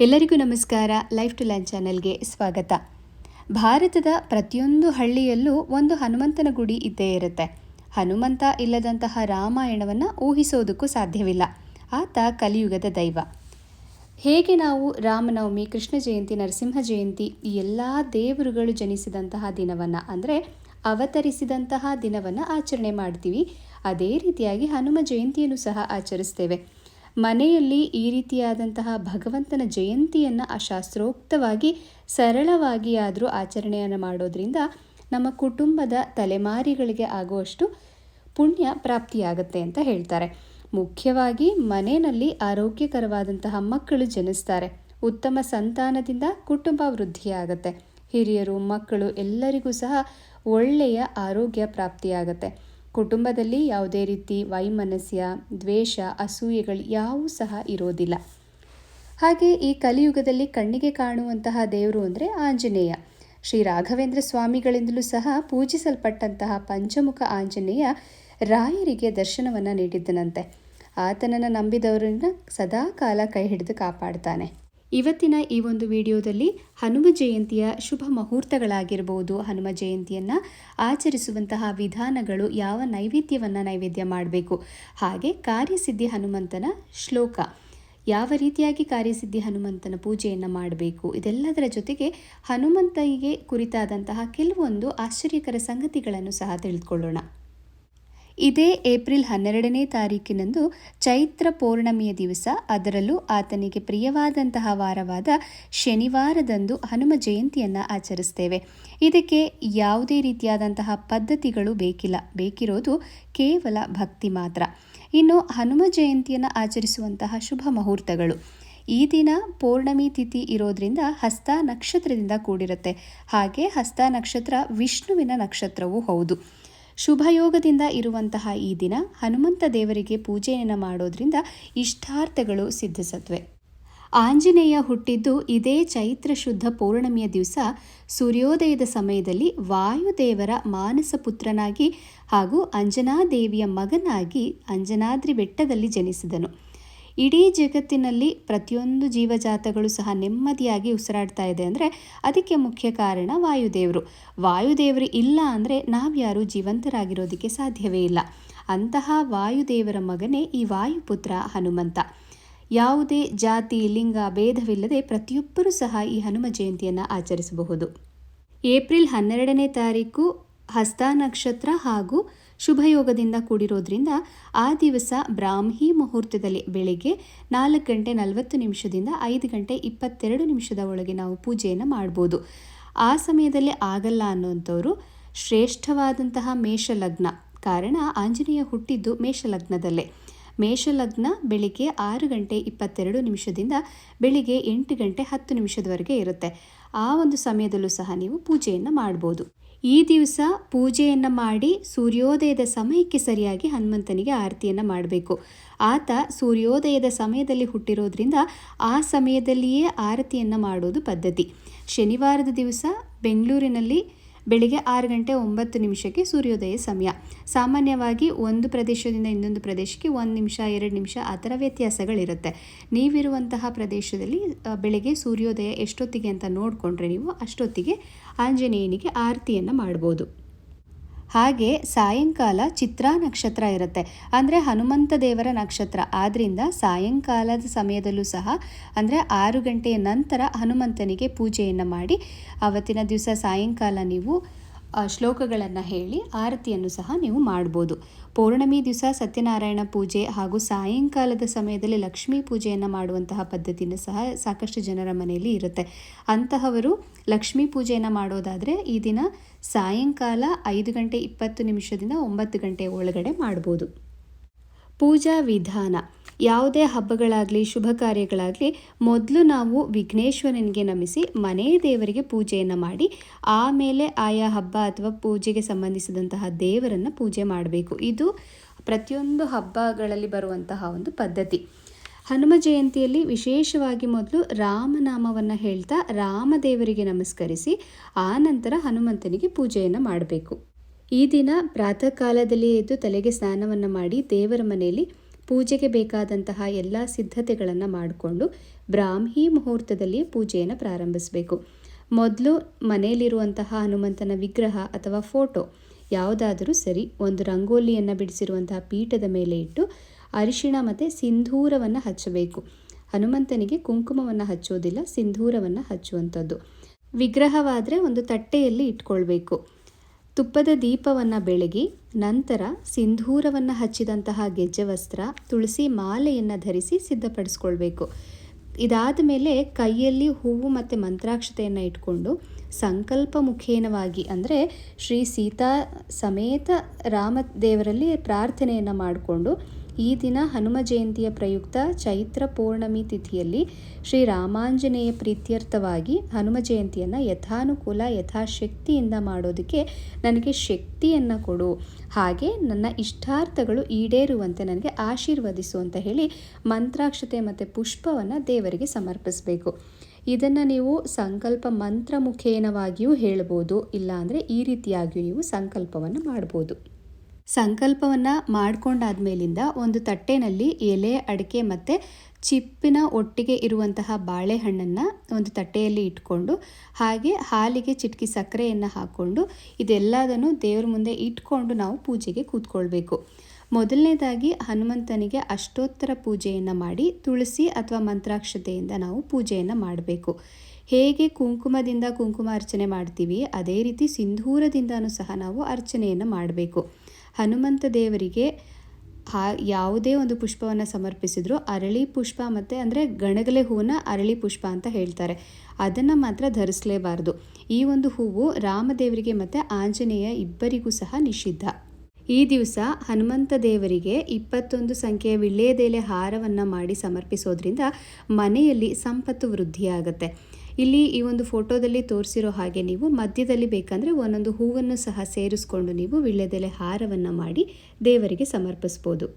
ಎಲ್ಲರಿಗೂ ನಮಸ್ಕಾರ. Life to land ಚಾನೆಲ್ಗೆ ಸ್ವಾಗತ. ಭಾರತದ ಪ್ರತಿಯೊಂದು ಹಳ್ಳಿಯಲ್ಲೂ ಒಂದು ಹನುಮಂತನ ಗುಡಿ ಇದ್ದೇ ಇರುತ್ತೆ. ಹನುಮಂತ ಇಲ್ಲದಂತಹ ರಾಮಾಯಣವನ್ನು ಊಹಿಸೋದಕ್ಕೂ ಸಾಧ್ಯವಿಲ್ಲ. ಆತ ಕಲಿಯುಗದ ದೈವ. ಹೇಗೆ ನಾವು ರಾಮನವಮಿ, ಕೃಷ್ಣ ಜಯಂತಿ, ನರಸಿಂಹ ಜಯಂತಿ ಎಲ್ಲ ದೇವರುಗಳು ಜನಿಸಿದಂತಹ ದಿನವನ್ನು ಅಂದರೆ ಅವತರಿಸಿದಂತಹ ದಿನವನ್ನು ಆಚರಣೆ ಮಾಡ್ತೀವಿ. ಅದೇ ರೀತಿಯಾಗಿ ಹನುಮ ಜಯಂತಿಯನ್ನು ಸಹ ಆಚರಿಸ್ತೇವೆ. ಮನೆಯಲ್ಲಿ ಈ ರೀತಿಯಾದಂತಹ ಭಗವಂತನ ಜಯಂತಿಯನ್ನು ಆ ಶಾಸ್ತ್ರೋಕ್ತವಾಗಿ ಸರಳವಾಗಿ ಆದರೂ ಆಚರಣೆಯನ್ನು ಮಾಡೋದ್ರಿಂದ ನಮ್ಮ ಕುಟುಂಬದ ತಲೆಮಾರಿಗಳಿಗೆ ಆಗುವಷ್ಟು ಪುಣ್ಯ ಪ್ರಾಪ್ತಿಯಾಗುತ್ತೆ ಅಂತ ಹೇಳ್ತಾರೆ. ಮುಖ್ಯವಾಗಿ ಮನೆಯಲ್ಲಿ ಆರೋಗ್ಯಕರವಾದಂತಹ ಮಕ್ಕಳು ಜನಿಸ್ತಾರೆ. ಉತ್ತಮ ಸಂತಾನದಿಂದ ಕುಟುಂಬ ವೃದ್ಧಿಯಾಗುತ್ತೆ. ಹಿರಿಯರು, ಮಕ್ಕಳು ಎಲ್ಲರಿಗೂ ಸಹ ಒಳ್ಳೆಯ ಆರೋಗ್ಯ ಪ್ರಾಪ್ತಿಯಾಗುತ್ತೆ. ಕುಟುಂಬದಲ್ಲಿ ಯಾವುದೇ ರೀತಿ ವೈಮನಸ್ಯ, ದ್ವೇಷ, ಅಸೂಯೆಗಳು ಯಾವೂ ಸಹ ಇರೋದಿಲ್ಲ. ಹಾಗೆ ಈ ಕಲಿಯುಗದಲ್ಲಿ ಕಣ್ಣಿಗೆ ಕಾಣುವಂತಹ ದೇವರು ಅಂದರೆ ಆಂಜನೇಯ. ಶ್ರೀ ರಾಘವೇಂದ್ರ ಸ್ವಾಮಿಗಳಿಂದಲೂ ಸಹ ಪೂಜಿಸಲ್ಪಟ್ಟಂತಹ ಪಂಚಮುಖ ಆಂಜನೇಯ ರಾಯರಿಗೆ ದರ್ಶನವನ್ನು ನೀಡಿದ್ದನಂತೆ. ಆತನನ್ನು ನಂಬಿದವರನ್ನು ಸದಾ ಕಾಲ ಕೈ ಹಿಡಿದು ಕಾಪಾಡ್ತಾನೆ. ಇವತ್ತಿನ ಈ ಒಂದು ವಿಡಿಯೋದಲ್ಲಿ ಹನುಮ ಜಯಂತಿಯ ಶುಭ ಮುಹೂರ್ತಗಳಾಗಿರ್ಬೋದು. ಹನುಮ ಜಯಂತಿಯನ್ನು ಆಚರಿಸುವಂತಹ ವಿಧಾನಗಳು ಯಾವ ನೈವೇದ್ಯವನ್ನು ನೈವೇದ್ಯ ಮಾಡಬೇಕು? ಹಾಗೆ ಕಾರ್ಯಸಿದ್ಧಿ ಹನುಮಂತನ ಶ್ಲೋಕ. ಯಾವ ರೀತಿಯಾಗಿ ಕಾರ್ಯಸಿದ್ಧಿ ಹನುಮಂತನ ಪೂಜೆಯನ್ನು ಮಾಡಬೇಕು? ಇದೆಲ್ಲದರ ಜೊತೆಗೆ ಹನುಮಂತನಿಗೆ ಕುರಿತಾದಂತಹ ಕೆಲವೊಂದು ಆಶ್ಚರ್ಯಕರ ಸಂಗತಿಗಳನ್ನು ಸಹ ತಿಳಿದುಕೊಳ್ಳೋಣ ಇದೇ ಏಪ್ರಿಲ್ ಹನ್ನೆರಡನೇ ತಾರೀಕಿನಂದು ಚೈತ್ರ ಪೌರ್ಣಮಿಯ ದಿವಸ. ಅದರಲ್ಲೂ ಆತನಿಗೆ ಪ್ರಿಯವಾದಂತಹ ವಾರವಾದ ಶನಿವಾರದಂದು ಹನುಮ ಜಯಂತಿಯನ್ನು ಆಚರಿಸ್ತೇವೆ. ಇದಕ್ಕೆ ಯಾವುದೇ ರೀತಿಯಾದಂತಹ ಪದ್ಧತಿಗಳು ಬೇಕಿಲ್ಲ. ಬೇಕಿರೋದು ಕೇವಲ ಭಕ್ತಿ ಮಾತ್ರ. ಇನ್ನು ಹನುಮ ಜಯಂತಿಯನ್ನು ಆಚರಿಸುವಂತಹ ಶುಭ ಮುಹೂರ್ತಗಳು. ಈ ದಿನ ಪೌರ್ಣಮಿ ತಿಥಿ ಇರೋದ್ರಿಂದ ಹಸ್ತ ನಕ್ಷತ್ರದಿಂದ ಕೂಡಿರುತ್ತೆ. ಹಾಗೆ ಹಸ್ತ ನಕ್ಷತ್ರ ವಿಷ್ಣುವಿನ ನಕ್ಷತ್ರವೂ ಹೌದು. ಶುಭಯೋಗದಿಂದ ಇರುವಂತಹ ಈ ದಿನ ಹನುಮಂತ ದೇವರಿಗೆ ಪೂಜೆಯನ್ನು ಮಾಡೋದ್ರಿಂದ ಇಷ್ಟಾರ್ಥಗಳು ಸಿದ್ಧಿಸತ್ವೆ. ಆಂಜನೇಯ ಹುಟ್ಟಿದ್ದು ಇದೇ ಚೈತ್ರ ಶುದ್ಧ ಪೌರ್ಣಮಿಯ ದಿವಸ. ಸೂರ್ಯೋದಯದ ಸಮಯದಲ್ಲಿ ವಾಯುದೇವರ ಮಾನಸ ಪುತ್ರನಾಗಿ ಹಾಗೂ ಅಂಜನಾದೇವಿಯ ಮಗನಾಗಿ ಅಂಜನಾದ್ರಿ ಬೆಟ್ಟದಲ್ಲಿ ಜನಿಸಿದನು. ಇಡೀ ಜಗತ್ತಿನಲ್ಲಿ ಪ್ರತಿಯೊಂದು ಜೀವಜಾತಗಳು ಸಹ ನೆಮ್ಮದಿಯಾಗಿ ಉಸಿರಾಡ್ತಾ ಇದೆ ಅಂದರೆ ಅದಕ್ಕೆ ಮುಖ್ಯ ಕಾರಣ ವಾಯುದೇವರು. ವಾಯುದೇವರು ಇಲ್ಲ ಅಂದರೆ ನಾವ್ಯಾರು ಜೀವಂತರಾಗಿರೋದಕ್ಕೆ ಸಾಧ್ಯವೇ ಇಲ್ಲ. ಅಂತಹ ವಾಯುದೇವರ ಮಗನೇ ಈ ವಾಯುಪುತ್ರ ಹನುಮಂತ. ಯಾವುದೇ ಜಾತಿ, ಲಿಂಗ ಭೇದವಿಲ್ಲದೆ ಪ್ರತಿಯೊಬ್ಬರೂ ಸಹ ಈ ಹನುಮ ಜಯಂತಿಯನ್ನು ಆಚರಿಸಬಹುದು. ಏಪ್ರಿಲ್ ಹನ್ನೆರಡನೇ ತಾರೀಕು ಹಸ್ತ ನಕ್ಷತ್ರ ಹಾಗೂ ಶುಭಯೋಗದಿಂದ ಕೂಡಿರೋದ್ರಿಂದ ಆ ದಿವಸ ಬ್ರಾಹ್ಮಿ ಮುಹೂರ್ತದಲ್ಲಿ ಬೆಳಿಗ್ಗೆ ನಾಲ್ಕು ಗಂಟೆ ನಲವತ್ತು ನಿಮಿಷದಿಂದ ಐದು ಗಂಟೆ ಇಪ್ಪತ್ತೆರಡು ನಿಮಿಷದ ಒಳಗೆ ನಾವು ಪೂಜೆಯನ್ನು ಮಾಡ್ಬೋದು. ಆ ಸಮಯದಲ್ಲಿ ಆಗಲ್ಲ ಅನ್ನುವಂಥವರು ಶ್ರೇಷ್ಠವಾದಂತಹ ಮೇಷಲಗ್ನ. ಕಾರಣ ಆಂಜನೇಯ ಹುಟ್ಟಿದ್ದು ಮೇಷಲಗ್ನದಲ್ಲೇ. ಮೇಷಲಗ್ನ ಬೆಳಿಗ್ಗೆ ಆರು ಗಂಟೆ ಇಪ್ಪತ್ತೆರಡು ನಿಮಿಷದಿಂದ ಬೆಳಿಗ್ಗೆ ಎಂಟು ಗಂಟೆ ಹತ್ತು ನಿಮಿಷದವರೆಗೆ ಇರುತ್ತೆ. ಆ ಒಂದು ಸಮಯದಲ್ಲೂ ಸಹ ನೀವು ಪೂಜೆಯನ್ನು ಮಾಡ್ಬೋದು. ಈ ದಿವಸ ಪೂಜೆಯನ್ನು ಮಾಡಿ ಸೂರ್ಯೋದಯದ ಸಮಯಕ್ಕೆ ಸರಿಯಾಗಿ ಹನುಮಂತನಿಗೆ ಆರತಿಯನ್ನು ಮಾಡಬೇಕು. ಆತ ಸೂರ್ಯೋದಯದ ಸಮಯದಲ್ಲಿ ಹುಟ್ಟಿರೋದ್ರಿಂದ ಆ ಸಮಯದಲ್ಲಿಯೇ ಆರತಿಯನ್ನು ಮಾಡೋದು ಪದ್ಧತಿ. ಶನಿವಾರದ ದಿವಸ ಬೆಂಗಳೂರಿನಲ್ಲಿ ಬೆಳಿಗ್ಗೆ ಆರು ಗಂಟೆ ಒಂಬತ್ತು ನಿಮಿಷಕ್ಕೆ ಸೂರ್ಯೋದಯ ಸಮಯ. ಸಾಮಾನ್ಯವಾಗಿ ಒಂದು ಪ್ರದೇಶದಿಂದ ಇನ್ನೊಂದು ಪ್ರದೇಶಕ್ಕೆ ಒಂದು ನಿಮಿಷ, ಎರಡು ನಿಮಿಷ ಆ ಥರ ವ್ಯತ್ಯಾಸಗಳಿರುತ್ತೆ. ನೀವಿರುವಂತಹ ಪ್ರದೇಶದಲ್ಲಿ ಬೆಳಗ್ಗೆ ಸೂರ್ಯೋದಯ ಎಷ್ಟೊತ್ತಿಗೆ ಅಂತ ನೋಡಿಕೊಂಡ್ರೆ ನೀವು ಅಷ್ಟೊತ್ತಿಗೆ ಆಂಜನೇಯನಿಗೆ ಆರತಿಯನ್ನು ಮಾಡ್ಬೋದು. ಹಾಗೆ ಸಾಯಂಕಾಲ ಚಿತ್ರಾ ನಕ್ಷತ್ರ ಇರುತ್ತೆ. ಅಂದರೆ ಹನುಮಂತ ದೇವರ ನಕ್ಷತ್ರ. ಆದ್ದರಿಂದ ಸಾಯಂಕಾಲದ ಸಮಯದಲ್ಲೂ ಸಹ, ಅಂದರೆ ಆರು ಗಂಟೆಯ ನಂತರ ಹನುಮಂತನಿಗೆ ಪೂಜೆಯನ್ನು ಮಾಡಿ ಆವತ್ತಿನ ದಿವಸ ಸಾಯಂಕಾಲ ನೀವು ಶ್ಲೋಕಗಳನ್ನು ಹೇಳಿ ಆರತಿಯನ್ನು ಸಹ ನೀವು ಮಾಡ್ಬೋದು. ಪೌರ್ಣಮಿ ದಿವಸ ಸತ್ಯನಾರಾಯಣ ಪೂಜೆ ಹಾಗೂ ಸಾಯಂಕಾಲದ ಸಮಯದಲ್ಲಿ ಲಕ್ಷ್ಮೀ ಪೂಜೆಯನ್ನು ಮಾಡುವಂತಹ ಪದ್ಧತಿನೂ ಸಹ ಸಾಕಷ್ಟು ಜನರ ಮನೆಯಲ್ಲಿ ಇರುತ್ತೆ. ಅಂತಹವರು ಲಕ್ಷ್ಮೀ ಪೂಜೆಯನ್ನು ಮಾಡೋದಾದರೆ ಈ ದಿನ ಸಾಯಂಕಾಲ ಐದು ಗಂಟೆ ಇಪ್ಪತ್ತು ನಿಮಿಷದಿಂದ ಒಂಬತ್ತು ಗಂಟೆ ಒಳಗಡೆ ಮಾಡ್ಬೋದು. ಪೂಜಾ ವಿಧಾನ. ಯಾವುದೇ ಹಬ್ಬಗಳಾಗಲಿ ಶುಭ ಕಾರ್ಯಗಳಾಗಲಿ ಮೊದಲು ನಾವು ವಿಘ್ನೇಶ್ವರನಿಗೆ ನಮಿಸಿ ಮನೆ ದೇವರಿಗೆ ಪೂಜೆಯನ್ನು ಮಾಡಿ, ಆಮೇಲೆ ಆಯಾ ಹಬ್ಬ ಅಥವಾ ಪೂಜೆಗೆ ಸಂಬಂಧಿಸಿದಂತಹ ದೇವರನ್ನು ಪೂಜೆ ಮಾಡಬೇಕು. ಇದು ಪ್ರತಿಯೊಂದು ಹಬ್ಬಗಳಲ್ಲಿ ಬರುವಂತಹ ಒಂದು ಪದ್ಧತಿ. ಹನುಮ ಜಯಂತಿಯಲ್ಲಿ ವಿಶೇಷವಾಗಿ ಮೊದಲು ರಾಮನಾಮವನ್ನು ಹೇಳ್ತಾ ರಾಮದೇವರಿಗೆ ನಮಸ್ಕರಿಸಿ, ಆ ನಂತರ ಹನುಮಂತನಿಗೆ ಪೂಜೆಯನ್ನು ಮಾಡಬೇಕು. ಈ ದಿನ ಪ್ರಾತಃ ಕಾಲದಲ್ಲಿ ಎದ್ದು ತಲೆಗೆ ಸ್ನಾನವನ್ನು ಮಾಡಿ ದೇವರ ಮನೆಯಲ್ಲಿ ಪೂಜೆಗೆ ಬೇಕಾದಂತಹ ಎಲ್ಲ ಸಿದ್ಧತೆಗಳನ್ನು ಮಾಡಿಕೊಂಡು ಬ್ರಾಹ್ಮಿ ಮುಹೂರ್ತದಲ್ಲಿ ಪೂಜೆಯನ್ನು ಪ್ರಾರಂಭಿಸಬೇಕು. ಮೊದಲು ಮನೆಯಲ್ಲಿರುವಂತಹ ಹನುಮಂತನ ವಿಗ್ರಹ ಅಥವಾ ಫೋಟೋ ಯಾವುದಾದರೂ ಸರಿ ಒಂದು ರಂಗೋಲಿಯನ್ನು ಬಿಡಿಸಿರುವಂತಹ ಪೀಠದ ಮೇಲೆ ಇಟ್ಟು ಅರಿಶಿಣ ಮತ್ತು ಸಿಂಧೂರವನ್ನು ಹಚ್ಚಬೇಕು. ಹನುಮಂತನಿಗೆ ಕುಂಕುಮವನ್ನು ಹಚ್ಚೋದಿಲ್ಲ, ಸಿಂಧೂರವನ್ನು ಹಚ್ಚುವಂಥದ್ದು. ವಿಗ್ರಹವಾದರೆ ಒಂದು ತಟ್ಟೆಯಲ್ಲಿ ಇಟ್ಕೊಳ್ಬೇಕು. ತುಪ್ಪದ ದೀಪವನ್ನು ಬೆಳಗಿ, ನಂತರ ಸಿಂಧೂರವನ್ನು ಹಚ್ಚಿದಂತಹ ಗೆಜ್ಜೆ ವಸ್ತ್ರ ತುಳಸಿ ಮಾಲೆಯನ್ನು ಧರಿಸಿ ಸಿದ್ಧಪಡಿಸ್ಕೊಳ್ಬೇಕು. ಇದಾದ ಮೇಲೆ ಕೈಯಲ್ಲಿ ಹೂವು ಮತ್ತು ಮಂತ್ರಾಕ್ಷತೆಯನ್ನು ಇಟ್ಕೊಂಡು ಸಂಕಲ್ಪ ಮುಖೇನವಾಗಿ ಅಂದರೆ ಶ್ರೀ ಸೀತಾ ಸಮೇತ ರಾಮದೇವರಲ್ಲಿ ಪ್ರಾರ್ಥನೆಯನ್ನು ಮಾಡಿಕೊಂಡು ಈ ದಿನ ಹನುಮ ಜಯಂತಿಯ ಪ್ರಯುಕ್ತ ಚೈತ್ರ ಪೌರ್ಣಮಿ ತಿಥಿಯಲ್ಲಿ ಶ್ರೀ ರಾಮಾಂಜನೇಯ ಪ್ರೀತ್ಯರ್ಥವಾಗಿ ಹನುಮ ಜಯಂತಿಯನ್ನು ಯಥಾನುಕೂಲ, ಯಥಾಶಕ್ತಿಯಿಂದ ಮಾಡೋದಕ್ಕೆ ನನಗೆ ಶಕ್ತಿಯನ್ನು ಕೊಡು. ಹಾಗೆ ನನ್ನ ಇಷ್ಟಾರ್ಥಗಳು ಈಡೇರುವಂತೆ ನನಗೆ ಆಶೀರ್ವದಿಸು ಅಂತ ಹೇಳಿ ಮಂತ್ರಾಕ್ಷತೆ ಮತ್ತು ಪುಷ್ಪವನ್ನು ದೇವರಿಗೆ ಸಮರ್ಪಿಸಬೇಕು. ಇದನ್ನು ನೀವು ಸಂಕಲ್ಪ ಮಂತ್ರ ಮುಖೇನವಾಗಿಯೂ ಹೇಳ್ಬೋದು, ಇಲ್ಲಾಂದರೆ ಈ ರೀತಿಯಾಗಿಯೂ ನೀವು ಸಂಕಲ್ಪವನ್ನು ಮಾಡ್ಬೋದು. ಸಂಕಲ್ಪವನ್ನು ಮಾಡ್ಕೊಂಡಾದ್ಮೇಲಿಂದ ಒಂದು ತಟ್ಟೆನಲ್ಲಿ ಎಲೆ, ಅಡಿಕೆ ಮತ್ತು ಚಿಪ್ಪಿನ ಒಟ್ಟಿಗೆ ಇರುವಂತಹ ಬಾಳೆಹಣ್ಣನ್ನು ಒಂದು ತಟ್ಟೆಯಲ್ಲಿ ಇಟ್ಕೊಂಡು ಹಾಗೆ ಹಾಲಿಗೆ ಚಿಟಕಿ ಸಕ್ಕರೆಯನ್ನು ಹಾಕ್ಕೊಂಡು ಇದೆಲ್ಲದನ್ನು ದೇವ್ರ ಮುಂದೆ ಇಟ್ಕೊಂಡು ನಾವು ಪೂಜೆಗೆ ಕೂತ್ಕೊಳ್ಬೇಕು. ಮೊದಲನೇದಾಗಿ ಹನುಮಂತನಿಗೆ ಅಷ್ಟೋತ್ತರ ಪೂಜೆಯನ್ನು ಮಾಡಿ ತುಳಸಿ ಅಥವಾ ಮಂತ್ರಾಕ್ಷತೆಯಿಂದ ನಾವು ಪೂಜೆಯನ್ನು ಮಾಡಬೇಕು. ಹೇಗೆ ಕುಂಕುಮದಿಂದ ಕುಂಕುಮ ಅರ್ಚನೆ ಮಾಡ್ತೀವಿ, ಅದೇ ರೀತಿ ಸಿಂಧೂರದಿಂದನೂ ಸಹ ನಾವು ಅರ್ಚನೆಯನ್ನು ಮಾಡಬೇಕು. ಹನುಮಂತ ದೇವರಿಗೆ ಆ ಯಾವುದೇ ಒಂದು ಪುಷ್ಪವನ್ನು ಸಮರ್ಪಿಸಿದ್ರು ಅರಳಿ ಪುಷ್ಪ ಮತ್ತು ಅಂದರೆ ಗಣಗಲೆ ಹೂವನ್ನ ಅರಳಿ ಪುಷ್ಪ ಅಂತ ಹೇಳ್ತಾರೆ. ಅದನ್ನು ಮಾತ್ರ ಧರಿಸಲೇಬಾರ್ದು. ಈ ಒಂದು ಹೂವು ರಾಮದೇವರಿಗೆ ಮತ್ತು ಆಂಜನೇಯ ಇಬ್ಬರಿಗೂ ಸಹ ನಿಷಿದ್ಧ. ಈ ದಿವಸ ಹನುಮಂತ ದೇವರಿಗೆ ಇಪ್ಪತ್ತೊಂದು ಸಂಖ್ಯೆಯ ವಿಳ್ಳೆದೆಲೆ ಹಾರವನ್ನು ಮಾಡಿ ಸಮರ್ಪಿಸೋದ್ರಿಂದ ಮನೆಯಲ್ಲಿ ಸಂಪತ್ತು ವೃದ್ಧಿಯಾಗುತ್ತೆ. ಇಲ್ಲಿ ಈ ಒಂದು ಫೋಟೋದಲ್ಲಿ ತೋರಿಸಿರೋ ಹಾಗೆ ನೀವು ಮಧ್ಯದಲ್ಲಿ ಬೇಕಂದರೆ ಒಂದೊಂದು ಹೂವನ್ನು ಸಹ ಸೇರಿಸ್ಕೊಂಡು ನೀವು ವಿಳ್ಯದೆಲೆ ಹಾರವನ್ನು ಮಾಡಿ ದೇವರಿಗೆ ಸಮರ್ಪಿಸ್ಬೋದು.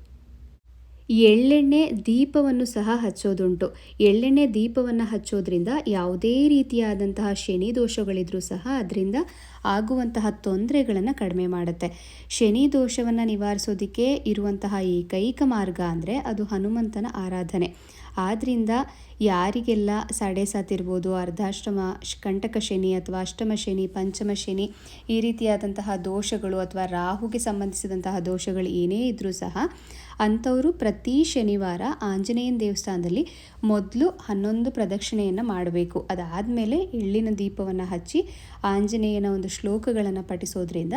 ಎಳ್ಳೆಣ್ಣೆ ದೀಪವನ್ನು ಸಹ ಹಚ್ಚೋದುಂಟು. ಎಳ್ಳೆಣ್ಣೆ ದೀಪವನ್ನು ಹಚ್ಚೋದ್ರಿಂದ ಯಾವುದೇ ರೀತಿಯಾದಂತಹ ಶನಿ ದೋಷಗಳಿದ್ರೂ ಸಹ ಅದರಿಂದ ಆಗುವಂತಹ ತೊಂದರೆಗಳನ್ನು ಕಡಿಮೆ ಮಾಡುತ್ತೆ. ಶನಿ ದೋಷವನ್ನು ನಿವಾರಿಸೋದಕ್ಕೆ ಇರುವಂತಹ ಏಕೈಕ ಮಾರ್ಗ ಅಂದರೆ ಅದು ಹನುಮಂತನ ಆರಾಧನೆ. ಆದ್ದರಿಂದ ಯಾರಿಗೆಲ್ಲ ಸಡೆ ಸಾತಿರ್ಬೋದು, ಅರ್ಧಾಷ್ಟಮ ಕಂಟಕ ಶನಿ ಅಥವಾ ಅಷ್ಟಮ ಶನಿ, ಪಂಚಮ ಶನಿ ಈ ರೀತಿಯಾದಂತಹ ದೋಷಗಳು ಅಥವಾ ರಾಹುಗೆ ಸಂಬಂಧಿಸಿದಂತಹ ದೋಷಗಳು ಏನೇ ಇದ್ದರೂ ಸಹ ಅಂಥವರು ಪ್ರತಿ ಶನಿವಾರ ಆಂಜನೇಯನ ದೇವಸ್ಥಾನದಲ್ಲಿ ಮೊದಲು ಹನ್ನೊಂದು ಪ್ರದಕ್ಷಿಣೆಯನ್ನು ಮಾಡಬೇಕು. ಅದಾದಮೇಲೆ ಎಳ್ಳಿನ ದೀಪವನ್ನು ಹಚ್ಚಿ ಆಂಜನೇಯನ ಒಂದು ಶ್ಲೋಕಗಳನ್ನು ಪಠಿಸೋದ್ರಿಂದ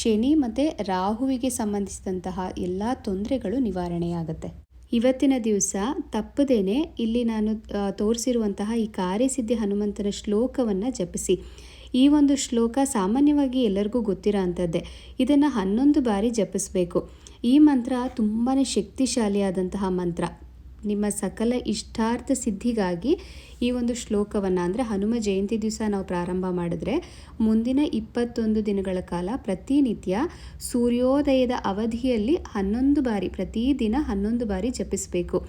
ಶನಿ ಮತ್ತು ರಾಹುವಿಗೆ ಸಂಬಂಧಿಸಿದಂತಹ ಎಲ್ಲ ತೊಂದರೆಗಳು ನಿವಾರಣೆಯಾಗುತ್ತೆ. ಇವತ್ತಿನ ದಿವಸ ತಪ್ಪದೇನೆ ಇಲ್ಲಿ ನಾನು ತೋರಿಸಿರುವಂತಹ ಈ ಕಾರ್ಯಸಿದ್ಧಿ ಹನುಮಂತನ ಶ್ಲೋಕವನ್ನು ಜಪಿಸಿ. ಈ ಒಂದು ಶ್ಲೋಕ ಸಾಮಾನ್ಯವಾಗಿ ಎಲ್ಲರಿಗೂ ಗೊತ್ತಿರೋ ಅಂಥದ್ದೇ. ಇದನ್ನು ಹನ್ನೊಂದು ಬಾರಿ ಜಪಿಸಬೇಕು. ಈ ಮಂತ್ರ ತುಂಬಾ ಶಕ್ತಿಶಾಲಿಯಾದಂತಹ ಮಂತ್ರ. ನಿಮ್ಮ ಸಕಲ ಇಷ್ಟಾರ್ಥ ಸಿದ್ಧಿಗಾಗಿ ಈ ಒಂದು ಶ್ಲೋಕವನ್ನು ಅಂದರೆ ಹನುಮ ಜಯಂತಿ ದಿವಸ ನಾವು ಪ್ರಾರಂಭ ಮಾಡಿದ್ರೆ ಮುಂದಿನ ಇಪ್ಪತ್ತೊಂದು ದಿನಗಳ ಕಾಲ ಪ್ರತಿನಿತ್ಯ ಸೂರ್ಯೋದಯದ ಅವಧಿಯಲ್ಲಿ ಹನ್ನೊಂದು ಬಾರಿ, ಪ್ರತಿದಿನ ಹನ್ನೊಂದು ಬಾರಿ ಜಪಿಸಬೇಕು.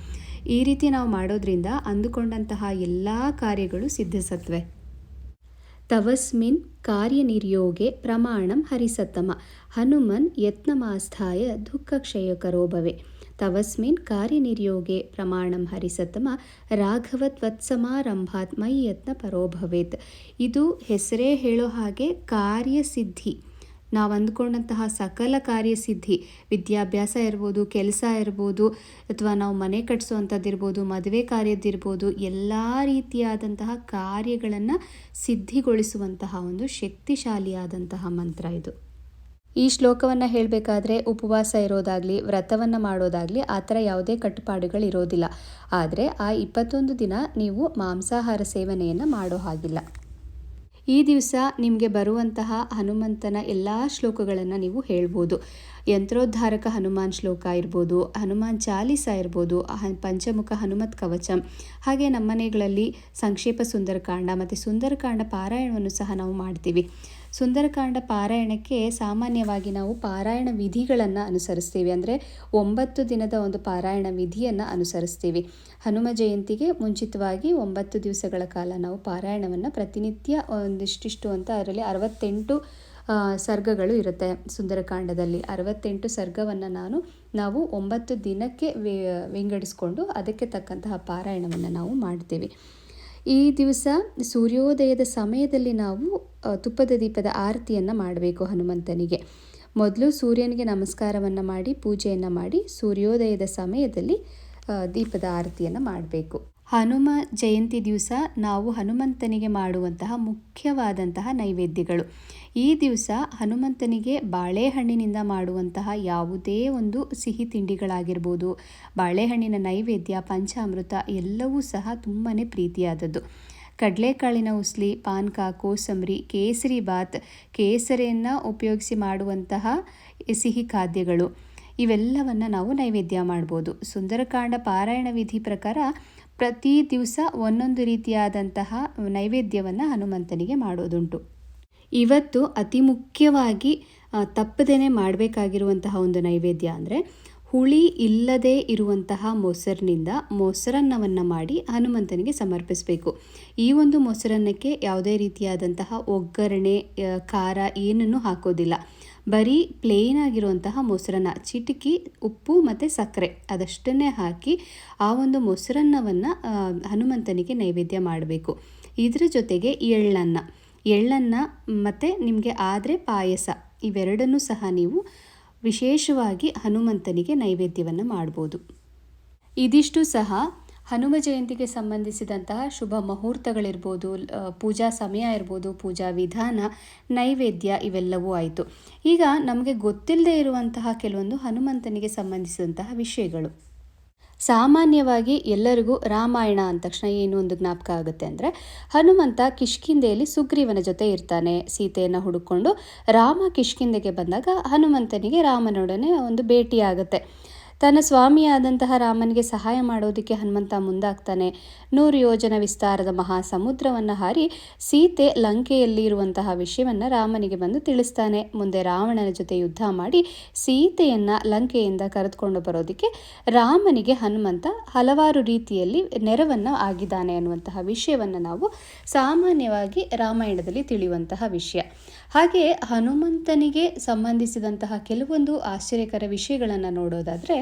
ಈ ರೀತಿ ನಾವು ಮಾಡೋದ್ರಿಂದ ಅಂದುಕೊಂಡಂತಹ ಎಲ್ಲ ಕಾರ್ಯಗಳು ಸಿದ್ಧಿಸತ್ವೆ. ತವಸ್ಮಿನ್ ಕಾರ್ಯನಿರ್ಯೋಗೆ ಪ್ರಮಾಣಂ ಹರಿಸತ್ತಮ. ಹನುಮನ್ ಯತ್ನಮಾಸ್ಥಾಯ ದುಃಖಕ್ಷಯಕರೋಭವೆ. ತವಸ್ಮಿನ್ ಕಾರ್ಯನಿರ್ಯೋಗೆ ಪ್ರಮಾಣಂ ಹರಿಸತ್ತಮ. ರಾಘವತ್ವತ್ಸಮಾರಂಭಾತ್ ಮೈ ಯತ್ನ ಇದು ಹೆಸರೇ ಹೇಳೋ ಹಾಗೆ ಕಾರ್ಯಸಿದ್ಧಿ. ನಾವು ಅಂದ್ಕೊಂಡಂತಹ ಸಕಲ ಕಾರ್ಯಸಿದ್ಧಿ ವಿದ್ಯಾಭ್ಯಾಸ ಇರ್ಬೋದು, ಕೆಲಸ ಇರ್ಬೋದು, ಅಥವಾ ನಾವು ಮನೆ ಕಟ್ಟಿಸೋವಂಥದ್ದಿರ್ಬೋದು ಮದುವೆ ಕಾರ್ಯದ್ದಿರ್ಬೋದು ಎಲ್ಲ ರೀತಿಯಾದಂತಹ ಕಾರ್ಯಗಳನ್ನು ಸಿದ್ಧಿಗೊಳಿಸುವಂತಹ ಒಂದು ಶಕ್ತಿಶಾಲಿಯಾದಂತಹ ಮಂತ್ರ ಇದು. ಈ ಶ್ಲೋಕವನ್ನು ಹೇಳಬೇಕಾದ್ರೆ ಉಪವಾಸ ಇರೋದಾಗಲಿ, ವ್ರತವನ್ನು ಮಾಡೋದಾಗಲಿ ಆ ಥರ ಯಾವುದೇ ಕಟ್ಟುಪಾಡುಗಳು ಇರೋದಿಲ್ಲ. ಆದರೆ ಆ ಇಪ್ಪತ್ತೊಂದು ದಿನ ನೀವು ಮಾಂಸಾಹಾರ ಸೇವನೆಯನ್ನು ಮಾಡೋ ಹಾಗಿಲ್ಲ. ಈ ದಿವಸ ನಿಮಗೆ ಬರುವಂತಹ ಹನುಮಂತನ ಎಲ್ಲ ಶ್ಲೋಕಗಳನ್ನು ನೀವು ಹೇಳ್ಬೋದು. ಯಂತ್ರೋದ್ಧಾರಕ ಹನುಮಾನ್ ಶ್ಲೋಕ ಇರ್ಬೋದು, ಹನುಮಾನ್ ಚಾಲೀಸ ಇರ್ಬೋದು ಪಂಚಮುಖ ಹನುಮತ್ ಕವಚಂ, ಹಾಗೆ ನಮ್ಮನೆಗಳಲ್ಲಿ ಸಂಕ್ಷೇಪ ಸುಂದರಕಾಂಡ ಮತ್ತು ಸುಂದರಕಾಂಡ ಪಾರಾಯಣವನ್ನು ಸಹ ನಾವು ಮಾಡ್ತೀವಿ. ಸುಂದರಕಾಂಡ ಪಾರಾಯಣಕ್ಕೆ ಸಾಮಾನ್ಯವಾಗಿ ನಾವು ಪಾರಾಯಣ ವಿಧಿಗಳನ್ನು ಅನುಸರಿಸ್ತೀವಿ. ಅಂದರೆ ಒಂಬತ್ತು ದಿನದ ಒಂದು ಪಾರಾಯಣ ವಿಧಿಯನ್ನು ಅನುಸರಿಸ್ತೀವಿ. ಹನುಮ ಜಯಂತಿಗೆ ಮುಂಚಿತವಾಗಿ ಒಂಬತ್ತು ದಿವಸಗಳ ಕಾಲ ನಾವು ಪಾರಾಯಣವನ್ನು ಪ್ರತಿನಿತ್ಯ ಒಂದಿಷ್ಟಿಷ್ಟು ಅಂತ ಅದರಲ್ಲಿ ಅರವತ್ತೆಂಟು ಸರ್ಗಗಳು ಇರುತ್ತೆ. ಸುಂದರಕಾಂಡದಲ್ಲಿ ಅರವತ್ತೆಂಟು ಸರ್ಗವನ್ನು ನಾನು, ನಾವು ಒಂಬತ್ತು ದಿನಕ್ಕೆ ವಿಂಗಡಿಸ್ಕೊಂಡು ಅದಕ್ಕೆ ತಕ್ಕಂತಹ ಪಾರಾಯಣವನ್ನು ನಾವು ಮಾಡ್ತೀವಿ. ಈ ದಿವಸ ಸೂರ್ಯೋದಯದ ಸಮಯದಲ್ಲಿ ನಾವು ತುಪ್ಪದ ದೀಪದ ಆರತಿಯನ್ನು ಮಾಡಬೇಕು ಹನುಮಂತನಿಗೆ. ಮೊದಲು ಸೂರ್ಯನಿಗೆ ನಮಸ್ಕಾರವನ್ನು ಮಾಡಿ, ಪೂಜೆಯನ್ನು ಮಾಡಿ ಸೂರ್ಯೋದಯದ ಸಮಯದಲ್ಲಿ ದೀಪದ ಆರತಿಯನ್ನು ಮಾಡಬೇಕು. ಹನುಮ ಜಯಂತಿ ದಿವಸ ನಾವು ಹನುಮಂತನಿಗೆ ಮಾಡುವಂತಹ ಮುಖ್ಯವಾದಂತಹ ನೈವೇದ್ಯಗಳು. ಈ ದಿವಸ ಹನುಮಂತನಿಗೆ ಬಾಳೆಹಣ್ಣಿನಿಂದ ಮಾಡುವಂತಹ ಯಾವುದೇ ಒಂದು ಸಿಹಿ ತಿಂಡಿಗಳಾಗಿರ್ಬೋದು. ಬಾಳೆಹಣ್ಣಿನ ನೈವೇದ್ಯ, ಪಂಚಾಮೃತ ಎಲ್ಲವೂ ಸಹ ತುಂಬಾ ಪ್ರೀತಿಯಾದದ್ದು. ಕಡಲೆಕಾಳಿನ ಉಸ್ಲಿ ಪಾನ್ಕ ಕೋಸಂಬರಿ ಕೇಸರಿ ಬಾತ್, ಕೇಸರಿಯನ್ನು ಉಪಯೋಗಿಸಿ ಮಾಡುವಂತಹ ಸಿಹಿ ಖಾದ್ಯಗಳು. ಇವೆಲ್ಲವನ್ನು ನಾವು ನೈವೇದ್ಯ ಮಾಡ್ಬೋದು. ಸುಂದರಕಾಂಡ ಪಾರಾಯಣ ವಿಧಿ ಪ್ರಕಾರ ಪ್ರತಿ ದಿವಸ ಒಂದೊಂದು ರೀತಿಯಾದಂತಹ ನೈವೇದ್ಯವನ್ನು ಹನುಮಂತನಿಗೆ ಮಾಡೋದುಂಟು. ಇವತ್ತು ಅತಿ ಮುಖ್ಯವಾಗಿ ತಪ್ಪದೇ ಮಾಡಬೇಕಾಗಿರುವಂತಹ ಒಂದು ನೈವೇದ್ಯ ಅಂದರೆ ಹುಳಿ ಇಲ್ಲದೇ ಇರುವಂತಹ ಮೊಸರಿನಿಂದ ಮೊಸರನ್ನವನ್ನು ಮಾಡಿ ಹನುಮಂತನಿಗೆ ಸಮರ್ಪಿಸಬೇಕು. ಈ ಒಂದು ಮೊಸರನ್ನಕ್ಕೆ ಯಾವುದೇ ರೀತಿಯಾದಂತಹ ಒಗ್ಗರಣೆ ಖಾರ ಏನನ್ನು ಹಾಕೋದಿಲ್ಲ. ಬರೀ ಪ್ಲೇನ್ ಆಗಿರುವಂತಹ ಮೊಸರನ್ನ, ಚಿಟಿಕಿ, ಉಪ್ಪು ಮತ್ತು ಸಕ್ಕರೆ ಅದಷ್ಟನ್ನೇ ಹಾಕಿ ಆ ಒಂದು ಮೊಸರನ್ನವನ್ನು ಹನುಮಂತನಿಗೆ ನೈವೇದ್ಯ ಮಾಡಬೇಕು. ಇದರ ಜೊತೆಗೆ ಎಳ್ಳನ್ನ. ಎಳ್ಳನ್ನ ಮತ್ತು ನಿಮಗೆ ಆದರೆ ಪಾಯಸ. ಇವೆರಡನ್ನೂ ಸಹ ನೀವು ವಿಶೇಷವಾಗಿ ಹನುಮಂತನಿಗೆ ನೈವೇದ್ಯವನ್ನು ಮಾಡ್ಬೋದು. ಇದಿಷ್ಟು ಸಹ ಹನುಮ ಜಯಂತಿಗೆ ಸಂಬಂಧಿಸಿದಂತಹ ಶುಭ ಮುಹೂರ್ತಗಳಿರ್ಬೋದು ಪೂಜಾ ಸಮಯ ಇರ್ಬೋದು, ಪೂಜಾ ವಿಧಾನ, ನೈವೇದ್ಯ ಇವೆಲ್ಲವೂ ಆಯಿತು. ಈಗ ನಮಗೆ ಗೊತ್ತಿಲ್ಲದೆ ಇರುವಂತಹ ಕೆಲವೊಂದು ಹನುಮಂತನಿಗೆ ಸಂಬಂಧಿಸಿದಂತಹ ವಿಷಯಗಳು. ಸಾಮಾನ್ಯವಾಗಿ ಎಲ್ಲರಿಗೂ ರಾಮಾಯಣ ಅಂದ ತಕ್ಷಣ ಏನು ಒಂದು ಜ್ಞಾಪಕ ಆಗುತ್ತೆ ಅಂದರೆ, ಹನುಮಂತ ಕಿಷ್ಕಿಂದೆಯಲ್ಲಿ ಸುಗ್ರೀವನ ಜೊತೆ ಇರ್ತಾನೆ ಸೀತೆಯನ್ನು ಹುಡುಕೊಂಡು. ರಾಮ ಕಿಷ್ಕಿಂದೆಗೆ ಬಂದಾಗ ಹನುಮಂತನಿಗೆ ರಾಮನೊಡನೆ ಒಂದು ಭೇಟಿ ಆಗುತ್ತೆ ತನ್ನ ಸ್ವಾಮಿಯಾದಂತಹ ರಾಮನಿಗೆ ಸಹಾಯ ಮಾಡೋದಕ್ಕೆ ಹನುಮಂತ ಮುಂದಾಗ್ತಾನೆ. ನೂರು ಯೋಜನ ವಿಸ್ತಾರದ ಮಹಾಸಮುದ್ರವನ್ನು ಹಾರಿ ಸೀತೆ ಲಂಕೆಯಲ್ಲಿ ಇರುವಂತಹ ವಿಷಯವನ್ನು ರಾಮನಿಗೆ ಬಂದು ತಿಳಿಸ್ತಾನೆ. ಮುಂದೆ ರಾವಣನ ಜೊತೆ ಯುದ್ಧ ಮಾಡಿ ಸೀತೆಯನ್ನು ಲಂಕೆಯಿಂದ ಕರೆದುಕೊಂಡು ಬರೋದಕ್ಕೆ ರಾಮನಿಗೆ ಹನುಮಂತ ಹಲವಾರು ರೀತಿಯಲ್ಲಿ ನೆರವನ್ನು ಆಗಿದ್ದಾನೆ ಅನ್ನುವಂತಹ ವಿಷಯವನ್ನು ನಾವು ಸಾಮಾನ್ಯವಾಗಿ ರಾಮಾಯಣದಲ್ಲಿ ತಿಳಿಯುವಂತಹ ವಿಷಯ. ಹಾಗೆ ಹನುಮಂತನಿಗೆ ಸಂಬಂಧಿಸಿದಂತಹ ಕೆಲವೊಂದು ಆಶ್ಚರ್ಯಕರ ವಿಷಯಗಳನ್ನು ನೋಡೋದಾದರೆ,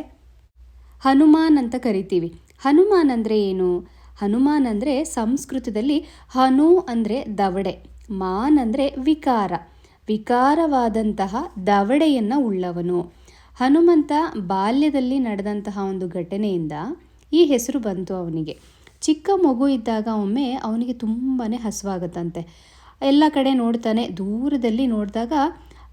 ಹನುಮಾನ್ ಅಂತ ಕರಿತೀವಿ. ಹನುಮಾನ್ ಅಂದರೆ ಏನು? ಹನುಮಾನ್ ಅಂದರೆ ಸಂಸ್ಕೃತದಲ್ಲಿ ಹನು ಅಂದರೆ ದವಡೆ, ಮಾನ್ ಅಂದರೆ ವಿಕಾರ. ವಿಕಾರವಾದಂತಹ ದವಡೆಯನ್ನು ಉಳ್ಳವನು. ಹನುಮಂತ ಬಾಲ್ಯದಲ್ಲಿ ನಡೆದಂತಹ ಒಂದು ಘಟನೆಯಿಂದ ಈ ಹೆಸರು ಬಂತು ಅವನಿಗೆ. ಚಿಕ್ಕ ಮಗು ಇದ್ದಾಗ ಒಮ್ಮೆ ಅವನಿಗೆ ತುಂಬಾ ಹಸುವಾಗುತ್ತಂತೆ. ಎಲ್ಲ ಕಡೆ ನೋಡ್ತಾನೆ. ದೂರದಲ್ಲಿ ನೋಡಿದಾಗ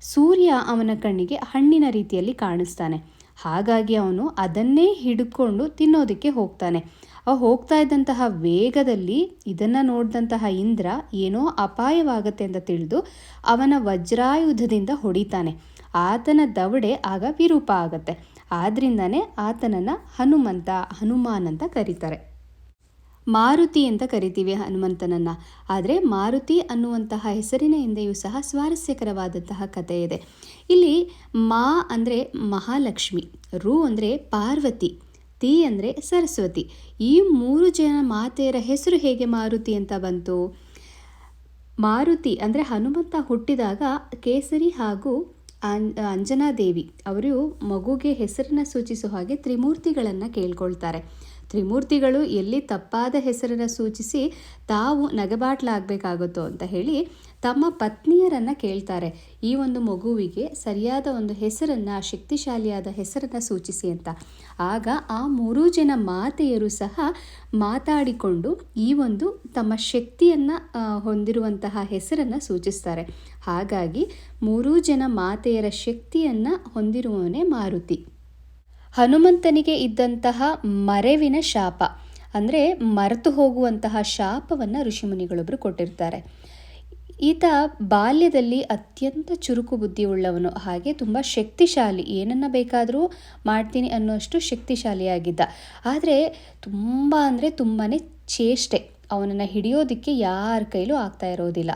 ಸೂರ್ಯ ಅವನ ಕಣ್ಣಿಗೆ ಹಣ್ಣಿನ ರೀತಿಯಲ್ಲಿ ಕಾಣಿಸ್ತಾನೆ. ಹಾಗಾಗಿ ಅವನು ಅದನ್ನೇ ಹಿಡ್ಕೊಂಡು ತಿನ್ನೋದಕ್ಕೆ ಹೋಗ್ತಾನೆ. ಅವು ಹೋಗ್ತಾ ಇದ್ದಂತಹ ವೇಗದಲ್ಲಿ ಇದನ್ನು ನೋಡಿದಂತಹ ಇಂದ್ರ ಏನೋ ಅಪಾಯವಾಗತ್ತೆ ಅಂತ ತಿಳಿದು ಅವನ ವಜ್ರಾಯುಧದಿಂದ ಹೊಡಿತಾನೆ. ಆತನ ದವಡೆ ಆಗ ವಿರೂಪ ಆಗತ್ತೆ. ಆದ್ರಿಂದನೇ ಆತನನ್ನು ಹನುಮಂತ, ಹನುಮಾನ್ ಅಂತ ಕರೀತಾರೆ. ಮಾರುತಿ ಅಂತ ಕರಿತೀವಿ ಹನುಮಂತನನ್ನು. ಆದರೆ ಮಾರುತಿ ಅನ್ನುವಂತಹ ಹೆಸರಿನ ಹಿಂದೆಯೂ ಸಹ ಸ್ವಾರಸ್ಯಕರವಾದಂತಹ ಕಥೆ ಇದೆ. ಇಲ್ಲಿ ಮಾ ಅಂದರೆ ಮಹಾಲಕ್ಷ್ಮಿ, ರು ಅಂದರೆ ಪಾರ್ವತಿ, ತಿ ಅಂದರೆ ಸರಸ್ವತಿ. ಈ ಮೂರು ಜನ ಮಾತೆಯರ ಹೆಸರು ಹೇಗೆ ಮಾರುತಿ ಅಂತ ಬಂತು? ಮಾರುತಿ ಅಂದರೆ ಹನುಮಂತ ಹುಟ್ಟಿದಾಗ ಕೇಸರಿ ಹಾಗೂ ಅಂಜನಾದೇವಿ, ಅವರು ಮಗುಗೆ ಹೆಸರನ್ನು ಸೂಚಿಸುವ ಹಾಗೆ ತ್ರಿಮೂರ್ತಿಗಳನ್ನು ಕೇಳ್ಕೊಳ್ತಾರೆ. ತ್ರಿಮೂರ್ತಿಗಳು ಎಲ್ಲಿ ತಪ್ಪಾದ ಹೆಸರನ್ನು ಸೂಚಿಸಿ ತಾವು ನಗಬಾಟ್ಲಾಗಬೇಕಾಗುತ್ತೋ ಅಂತ ಹೇಳಿ ತಮ್ಮ ಪತ್ನಿಯರನ್ನು ಕೇಳ್ತಾರೆ. ಈ ಒಂದು ಮಗುವಿಗೆ ಸರಿಯಾದ ಒಂದು ಹೆಸರನ್ನು, ಶಕ್ತಿಶಾಲಿಯಾದ ಹೆಸರನ್ನು ಸೂಚಿಸಿ ಅಂತ. ಆಗ ಆ ಮೂರೂ ಜನ ಮಾತೆಯರು ಸಹ ಮಾತಾಡಿಕೊಂಡು ಈ ಒಂದು ತಮ್ಮ ಶಕ್ತಿಯನ್ನು ಹೊಂದಿರುವಂತಹ ಹೆಸರನ್ನು ಸೂಚಿಸ್ತಾರೆ. ಹಾಗಾಗಿ ಮೂರೂ ಜನ ಮಾತೆಯರ ಶಕ್ತಿಯನ್ನು ಹೊಂದಿರುವವನೇ ಮಾರುತಿ. ಹನುಮಂತನಿಗೆ ಇದ್ದಂತಹ ಮರೆವಿನ ಶಾಪ. ಅಂದರೆ ಮರೆತು ಹೋಗುವಂತಹ ಶಾಪವನ್ನು ಋಷಿಮುನಿಗಳೊಬ್ಬರು ಕೊಟ್ಟಿರ್ತಾರೆ. ಈತ ಬಾಲ್ಯದಲ್ಲಿ ಅತ್ಯಂತ ಚುರುಕು ಬುದ್ಧಿ ಉಳ್ಳವನು ಹಾಗೆ ತುಂಬ ಶಕ್ತಿಶಾಲಿ. ಏನನ್ನ ಬೇಕಾದರೂ ಮಾಡ್ತೀನಿ ಅನ್ನೋಷ್ಟು ಶಕ್ತಿಶಾಲಿಯಾಗಿದ್ದ. ಆದರೆ ತುಂಬ ಅಂದರೆ ತುಂಬಾ ಚೇಷ್ಟೆ. ಅವನನ್ನು ಹಿಡಿಯೋದಕ್ಕೆ ಯಾರ ಕೈಲೂ ಆಗ್ತಾ ಇರೋದಿಲ್ಲ.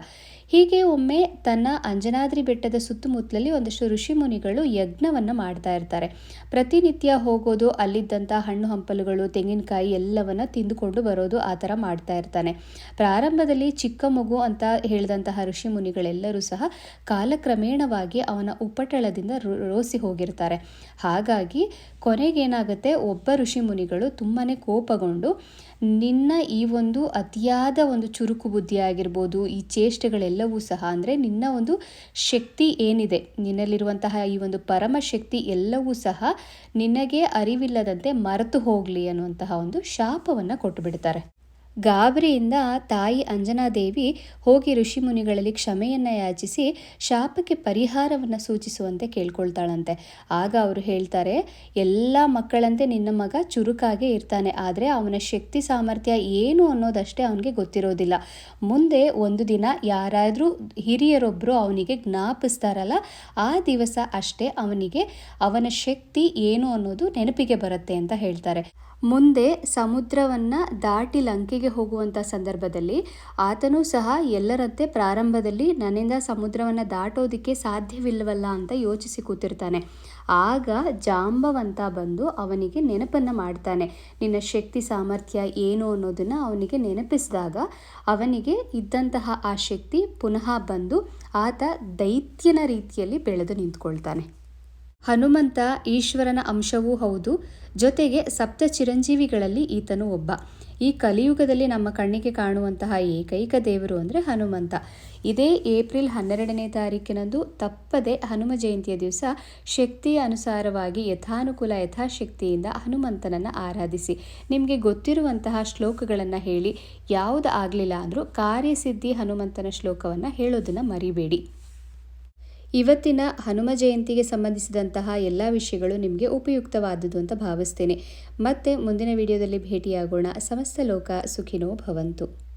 ಹೀಗೆ ಒಮ್ಮೆ ತನ್ನ ಅಂಜನಾದ್ರಿ ಬೆಟ್ಟದ ಸುತ್ತಮುತ್ತಲಲ್ಲಿ ಒಂದಷ್ಟು ಋಷಿ ಮುನಿಗಳು ಯಜ್ಞವನ್ನು ಮಾಡ್ತಾ ಇರ್ತಾರೆ. ಪ್ರತಿನಿತ್ಯ ಹೋಗೋದು ಅಲ್ಲಿದ್ದಂಥ ಹಣ್ಣು ಹಂಪಲುಗಳು, ತೆಂಗಿನಕಾಯಿ ಎಲ್ಲವನ್ನ ತಿಂದುಕೊಂಡು ಬರೋದು ಆ ಥರ ಮಾಡ್ತಾ ಇರ್ತಾನೆ. ಪ್ರಾರಂಭದಲ್ಲಿ ಚಿಕ್ಕ ಮಗು ಅಂತ ಹೇಳಿದಂತಹ ಋಷಿ ಮುನಿಗಳೆಲ್ಲರೂ ಸಹ ಕಾಲಕ್ರಮೇಣವಾಗಿ ಅವನ ಉಪಟಳದಿಂದ ರೋಸಿ ಹೋಗಿರ್ತಾರೆ. ಹಾಗಾಗಿ ಕೊನೆಗೇನಾಗುತ್ತೆ, ಒಬ್ಬ ಋಷಿ ಮುನಿಗಳು ತುಂಬಾ ಕೋಪಗೊಂಡು ನಿನ್ನ ಈ ಒಂದು ಅತಿಯಾದ ಒಂದು ಚುರುಕು ಬುದ್ಧಿ ಆಗಿರ್ಬೋದು ಈ ಚೇಷ್ಟೆಗಳೆಲ್ಲವೂ ಸಹ ಅಂದರೆ ನಿನ್ನ ಒಂದು ಶಕ್ತಿ ಏನಿದೆ, ನಿನ್ನಲ್ಲಿರುವಂತಹ ಈ ಒಂದು ಪರಮ ಶಕ್ತಿ ಎಲ್ಲವೂ ಸಹ ನಿನಗೆ ಅರಿವಿಲ್ಲದಂತೆ ಮರೆತು ಹೋಗಲಿ ಅನ್ನುವಂತಹ ಒಂದು ಶಾಪವನ್ನು ಕೊಟ್ಟು ಬಿಡ್ತಾರೆ. ಗಾಬರಿಯಿಂದ ತಾಯಿ ಅಂಜನಾದೇವಿ ಹೋಗಿ ಋಷಿಮುನಿಗಳಲ್ಲಿ ಕ್ಷಮೆಯನ್ನು ಯಾಚಿಸಿ ಶಾಪಕ್ಕೆ ಪರಿಹಾರವನ್ನು ಸೂಚಿಸುವಂತೆ ಕೇಳ್ಕೊಳ್ತಾಳಂತೆ. ಆಗ ಅವರು ಹೇಳ್ತಾರೆ, ಎಲ್ಲ ಮಕ್ಕಳಂತೆ ನಿನ್ನ ಮಗ ಚುರುಕಾಗೆ ಇರ್ತಾನೆ, ಆದರೆ ಅವನ ಶಕ್ತಿ ಸಾಮರ್ಥ್ಯ ಏನು ಅನ್ನೋದಷ್ಟೇ ಅವನಿಗೆ ಗೊತ್ತಿರೋದಿಲ್ಲ. ಮುಂದೆ ಒಂದು ದಿನ ಯಾರಾದರೂ ಹಿರಿಯರೊಬ್ಬರು ಅವನಿಗೆ ಜ್ಞಾಪಿಸ್ತಾರಲ್ಲ, ಆ ದಿವಸ ಅಷ್ಟೇ ಅವನಿಗೆ ಅವನ ಶಕ್ತಿ ಏನು ಅನ್ನೋದು ನೆನಪಿಗೆ ಬರುತ್ತೆ ಅಂತ ಹೇಳ್ತಾರೆ. ಮುಂದೆ ಸಮುದ್ರವನ್ನು ದಾಟಿ ಲಂಕೆಗೆ ಹೋಗುವಂಥ ಸಂದರ್ಭದಲ್ಲಿ ಆತನೂ ಸಹ ಎಲ್ಲರಂತೆ ಪ್ರಾರಂಭದಲ್ಲಿ ನನ್ನಿಂದ ಸಮುದ್ರವನ್ನು ದಾಟೋದಕ್ಕೆ ಸಾಧ್ಯವಿಲ್ಲವಲ್ಲ ಅಂತ ಯೋಚಿಸಿ ಕೂತಿರ್ತಾನೆ. ಆಗ ಜಾಂಬವಂತ ಬಂದು ಅವನಿಗೆ ನೆನಪನ್ನು ಮಾಡ್ತಾನೆ. ನಿನ್ನ ಶಕ್ತಿ ಸಾಮರ್ಥ್ಯ ಏನು ಅನ್ನೋದನ್ನು ಅವನಿಗೆ ನೆನಪಿಸಿದಾಗ ಅವನಿಗೆ ಇದ್ದಂತಹ ಆ ಶಕ್ತಿ ಪುನಃ ಬಂದು ಆತ ದೈತ್ಯನ ರೀತಿಯಲ್ಲಿ ಬೆಳೆದು ನಿಂತ್ಕೊಳ್ತಾನೆ. ಹನುಮಂತ ಈಶ್ವರನ ಅಂಶವೂ ಹೌದು. ಜೊತೆಗೆ ಸಪ್ತ ಚಿರಂಜೀವಿಗಳಲ್ಲಿ ಈತನು ಒಬ್ಬ. ಈ ಕಲಿಯುಗದಲ್ಲಿ ನಮ್ಮ ಕಣ್ಣಿಗೆ ಕಾಣುವಂತಹ ಏಕೈಕ ದೇವರು ಅಂದರೆ ಹನುಮಂತ. ಇದೇ ಏಪ್ರಿಲ್ ಹನ್ನೆರಡನೇ ತಾರೀಕಿನಂದು ತಪ್ಪದೆ ಹನುಮ ಜಯಂತಿಯ ದಿವಸ ಶಕ್ತಿಯ ಅನುಸಾರವಾಗಿ ಯಥಾನುಕೂಲ ಯಥಾಶಕ್ತಿಯಿಂದ ಹನುಮಂತನನ್ನು ಆರಾಧಿಸಿ. ನಿಮಗೆ ಗೊತ್ತಿರುವಂತಹ ಶ್ಲೋಕಗಳನ್ನು ಹೇಳಿ. ಯಾವುದು ಆಗಲಿಲ್ಲ ಅಂದರೂ ಕಾರ್ಯಸಿದ್ಧಿ ಹನುಮಂತನ ಶ್ಲೋಕವನ್ನು ಹೇಳೋದನ್ನು ಮರಿಬೇಡಿ. ಇವತ್ತಿನ ಹನುಮ ಜಯಂತಿಗೆ ಸಂಬಂಧಿಸಿದಂತಹ ಎಲ್ಲ ವಿಷಯಗಳು ನಿಮಗೆ ಉಪಯುಕ್ತವಾದುದು ಅಂತ ಭಾವಿಸ್ತೇನೆ. ಮತ್ತೆ ಮುಂದಿನ ವಿಡಿಯೋದಲ್ಲಿ ಭೇಟಿಯಾಗೋಣ. ಸಮಸ್ತ ಲೋಕ ಸುಖಿನೋ ಭವಂತು.